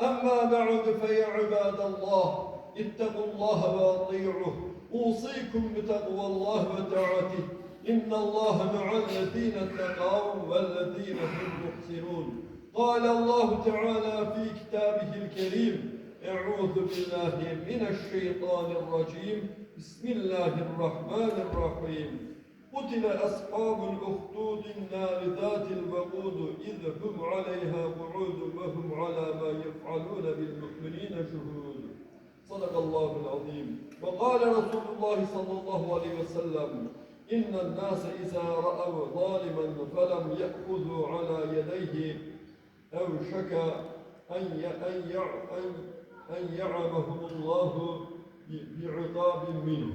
أما بعد فيا عباد الله اتقوا الله وأطيعوه. أوصيكم بتقوى الله وطاعته. إن الله مع الذين اتقوا والذين هم محسنون. قال الله تعالى في كتابه الكريم أعوذ بالله من الشيطان الرجيم. بسم الله الرحمن الرحيم. قتل أصحاب الأخدود النار ذات الوقود إذ هم عليها قعود وهم على ما يفعلون بالمؤمنين شهود. صدق الله العظيم. وقال رسول الله صلى الله عليه وسلم إن الناس إذا رأوا ظالما فلم يأخذوا على يديه أوشك أن ي- أن أن- يعمهم الله بعقاب منه.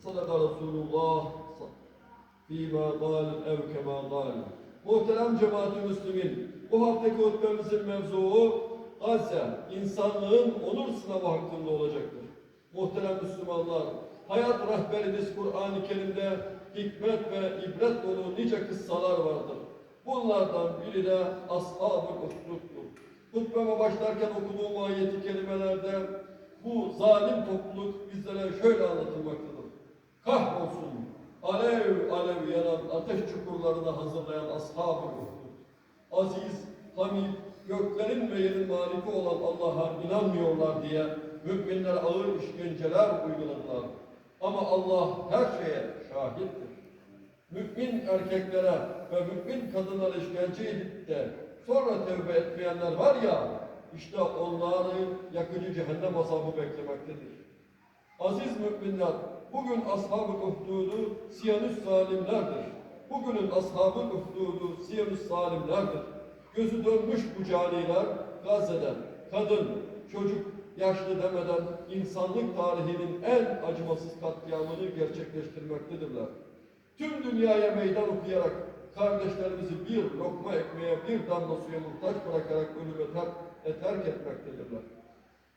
صدق رسول الله. bima gal ev kema gal. Muhterem cemaati Müslümin, bu haftaki hutbemizin mevzuu Gazze, insanlığın onur sınavı hakkında olacaktır. Muhterem Müslümanlar, hayat rehberimiz Kur'an-ı Kerim'de hikmet ve ibret dolu nice kıssalar vardır. Bunlardan biri de Ashab-ı Uhdud'dur. Hutbeme başlarken okuduğum ayeti kelimelerde bu zalim topluluk bizlere şöyle anlatılmaktadır. Kahrolsun alev alev yanan ateş çukurlarına hazırlayan ashab-ı. Aziz, hamid, göklerin ve yerin maliki olan Allah'a inanmıyorlar diye müminler ağır işkenceler uyguladılar. Ama Allah her şeye şahittir. Mümin erkeklere ve mümin kadınlara işkence edip de sonra tevbe etmeyenler var ya, işte onları yakıcı cehennem azabı beklemektedir. Aziz müminler, bugün ashab-ı uhdudu Siyanist zalimlerdir. Bugünün ashab-ı uhdudu Siyanist zalimlerdir. Gözü dönmüş bu caniler Gazze'den kadın, çocuk, yaşlı demeden insanlık tarihinin en acımasız katliamını gerçekleştirmektedirler. Tüm dünyaya meydan okuyarak kardeşlerimizi bir lokma ekmeğe, bir damla suya muhtaç bırakarak ölüme terk etmektedirler.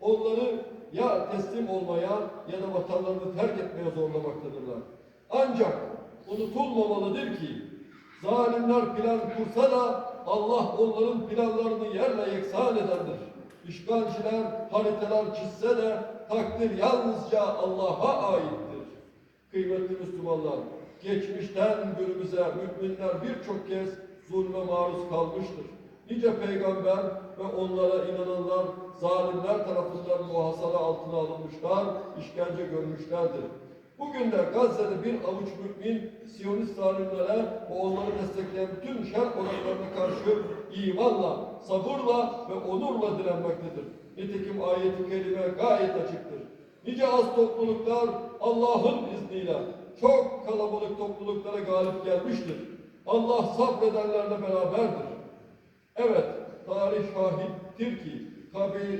Onları ya teslim olmaya ya da vatanlarını terk etmeye zorlamaktadırlar. Ancak unutulmamalıdır ki zalimler plan kursa da Allah onların planlarını yerle yeksan edendir. İşgalciler haritalar çizse de takdir yalnızca Allah'a aittir. Kıymetli Müslümanlar, geçmişten günümüze müminler birçok kez zulme maruz kalmıştır. Nice peygamber ve onlara inananlar zalimler tarafından muhasara altına alınmışlar, işkence görmüşlerdir. Bugün de Gazze'de bir avuç mümin Siyonist zalimlere ve onları destekleyen bütün şer odaklarına karşı imanla, sabırla ve onurla direnmektedir. Nitekim ayet-i kerime gayet açıktır. Nice az topluluklar Allah'ın izniyle çok kalabalık topluluklara galip gelmiştir. Allah sabredenlerle beraberdir. Evet, tarih şahittir ki Kabil,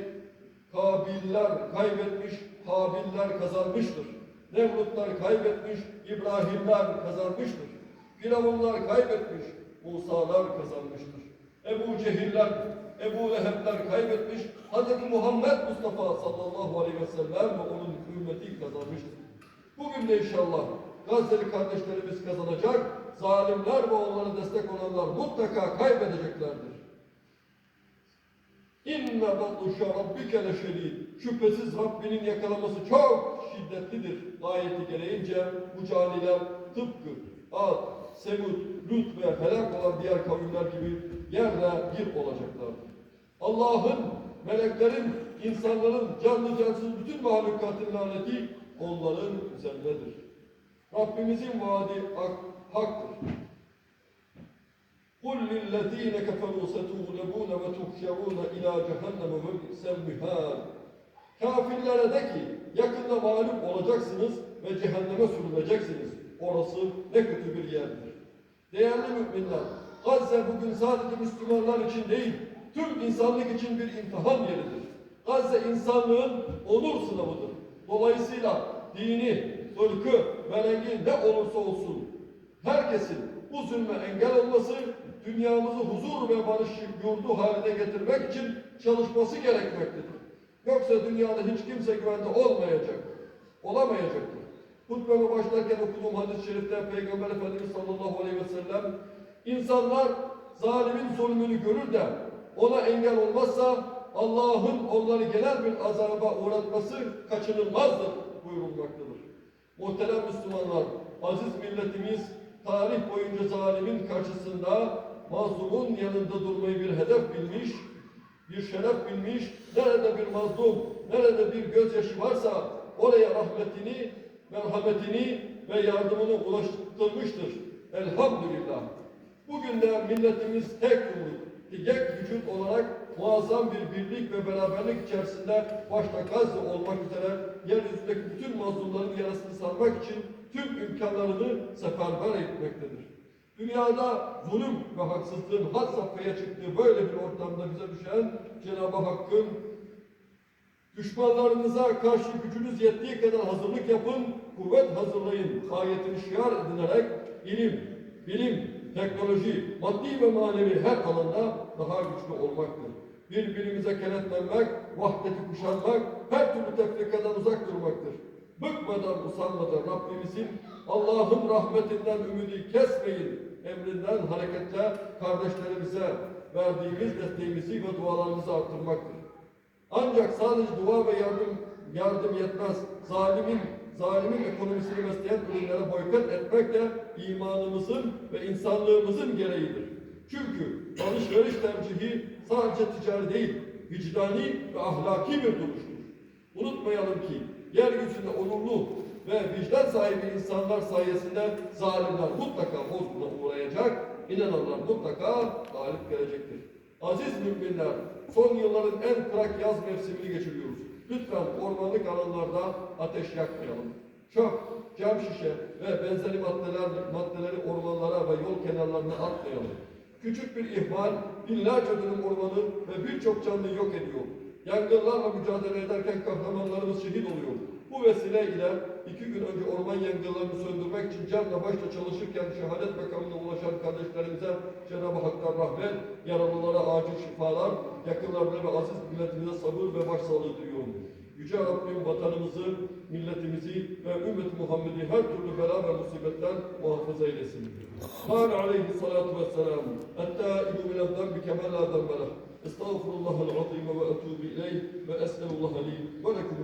Kabiller kaybetmiş, Habiller kazanmıştır. Nemrutlar kaybetmiş, İbrahimler kazanmıştır. Firavunlar kaybetmiş, Musa'lar kazanmıştır. Ebu Cehiller, Ebu Lehebler kaybetmiş, Hz. Muhammed Mustafa sallallahu aleyhi ve sellem ve onun hürmeti kazanmıştır. Bugün de inşallah Gazze'li kardeşlerimiz kazanacak, zalimler ve onlara destek olanlar mutlaka kaybedeceklerdir. İnne batuşa rabbike leşedid. Şüphesiz Rabbinin yakalaması çok şiddetlidir. Ayeti gereğince bu caniler tıpkı Ad, Semud, Lut ve helak olan diğer kavimler gibi yerle bir olacaklardır. Allah'ın, meleklerin, insanların, canlı cansız bütün mahlukatın laneti onların üzerindedir. Rabbimizin vaadi hak, haktır. قُلْ لِلَّذ۪ينَ كَفَرُوا سَتُغْلَبُونَ وَتُحْشَرُونَ اِلٰى جَهَنَّمَ وَبِئْسَ الْمِهَادِ Kafirlere de ki yakında mağlup olacaksınız ve cehenneme sürüleceksiniz. Orası ne kötü bir yerdir. Değerli müminler, Gazze bugün sadece Müslümanlar için değil, tüm insanlık için bir imtihan yeridir. Gazze insanlığın onur sınavıdır. Dolayısıyla dini, ırkı ve rengi ne olursa olsun herkesin bu zulme engel olması, dünyamızı huzur ve barış yurdu haline getirmek için çalışması gerekmektedir. Yoksa dünyada hiç kimse güvende olmayacak, olamayacaktır. Hutbeme başlarken okuduğum hadis-i şerifte Peygamber Efendimiz sallallahu aleyhi ve sellem insanlar zalimin zulmünü görür de ona engel olmazsa Allah'ın onları genel bir azaba uğratması kaçınılmazdır buyurulmaktadır. Muhterem Müslümanlar, aziz milletimiz tarih boyunca zalimin karşısında mazlumun yanında durmayı bir hedef bilmiş, bir şeref bilmiş, nerede bir mazlum, nerede bir gözyaşı varsa oraya rahmetini, merhametini ve yardımını ulaştırmıştır. Elhamdülillah. Bugün de milletimiz tek yumruk, tek vücut olarak muazzam bir birlik ve beraberlik içerisinde başta Gazze olmak üzere yeryüzündeki bütün mazlumların yarasını sarmak için tüm imkanlarını seferber etmektedir. Dünyada zulüm ve haksızlığın had safhaya çıktığı böyle bir ortamda bize düşen Cenab-ı Hakk'ın düşmanlarınıza karşı gücünüz yettiği kadar hazırlık yapın, kuvvet hazırlayın ayetini şiar edinerek ilim, bilim, teknoloji, maddi ve manevi her alanda daha güçlü olmaktır. Birbirimize kenetlenmek, vahdeti kuşanmak, her türlü tefrikadan uzak durmaktır. Bıkmadan, usanmadan Rabbimizin Allah'ın rahmetinden ümidi kesmeyin emrinden hareketle kardeşlerimize verdiğimiz desteğimizi ve dualarımızı arttırmaktır. Ancak sadece dua ve yardım yardım yetmez. Zalimin zalimin ekonomisini besleyen ürünlere boykot etmek de imanımızın ve insanlığımızın gereğidir. Çünkü alışveriş tercihi sadece ticari değil, vicdani ve ahlaki bir duruştur. Unutmayalım ki yeryüzünde onurlu ve vicdan sahibi insanlar sayesinde zalimler mutlaka bozguna uğrayacak, inananlar mutlaka galip gelecektir. Aziz müminler, son yılların en kurak yaz mevsimini geçiriyoruz. Lütfen ormanlık alanlarda ateş yakmayalım. Çöp, cam şişe ve benzeri maddeler, maddeleri ormanlara ve yol kenarlarına atmayalım. Küçük bir ihmal binlerce dönüm ormanı ve birçok canlıyı yok ediyor. Yangınlarla mücadele ederken kahramanlarımız şehit oluyor. Bu vesile ile iki gün önce orman yangınlarını söndürmek için canla başla çalışırken şehadet makamına ulaşan kardeşlerimize Cenab-ı Hak'tan rahmet, yaralılara acil şifalar, yakınlarına ve aziz milletimize sabır ve başsağlığı diliyorum. Yüce Rabbim vatanımızı, milletimizi ve ümmet Muhammed'i her türlü bela ve musibetten muhafaza eylesin. Kâle aleyhissalâtu vesselâm, ettâibu minel zembi kemâ lâ zembeleh. Estağfirullahal azîm ve etûbü ileyh ve es'elullah li ve lekum